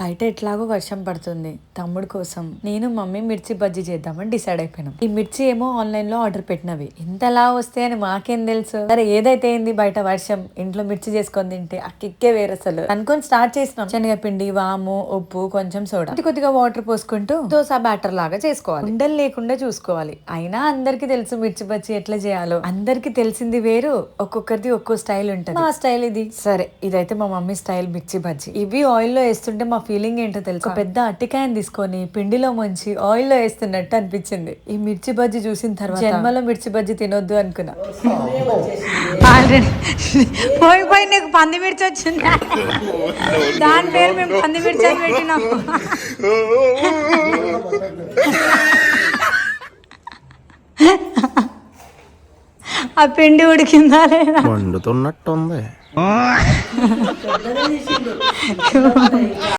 బయట ఎట్లాగో వర్షం పడుతుంది. తమ్ముడు కోసం నేను మమ్మీ మిర్చి బజ్జీ చేద్దామని డిసైడ్ అయిపోయినాం. ఈ మిర్చి ఏమో ఆన్లైన్లో ఆర్డర్ పెట్టినవి. ఇంతలా వస్తాయని మాకేం తెలుసు? సరే ఏదైతే ఏంది బయట వర్షం? ఇంట్లో మిర్చి చేసుకొని తింటే ఆ కిక్కే వేరు అసలు. అనుకొని స్టార్ట్ చేసినాం. శనగపిండి వాము ఉప్పు కొంచెం సోడా. కొద్ది కొద్దిగా వాటర్ పోసుకుంటూ దోశ బ్యాటర్ లాగా చేసుకోవాలి. ఉండలు లేకుండా చూసుకోవాలి. అయినా అందరికీ తెలుసు మిర్చి బజ్జీ ఎట్లా చేయాలో. అందరికీ తెలిసింది వేరు ఒక్కొక్కరిది ఒక్కో స్టైల్ ఉంటుంది. మా స్టైల్ ఇది. సరే ఇదైతే మా మమ్మీ స్టైల్ మిర్చి బజ్జీ. ఇవి ఆయిల్లో వేస్తుంటే మా ఫీలింగ్ ఏంటో తెలుసు? పెద్ద అట్టికాయని తీసుకొని పిండిలో ముంచి ఆయిల్లో వేస్తున్నట్టు అనిపించింది. ఈ మిర్చి బజ్జీ చూసిన తర్వాత జన్మలో మిర్చి బజ్జీ తినొద్దు అనుకున్నా. ఆల్రెడీ పోయి పోయి నీకు పంది మిర్చి వచ్చింది. దాని పేరు మేము పంది మిర్చి అని పెట్టినాం. ఆ పిండి ఉడికిందా లేదా? వండుతున్నట్టుంది.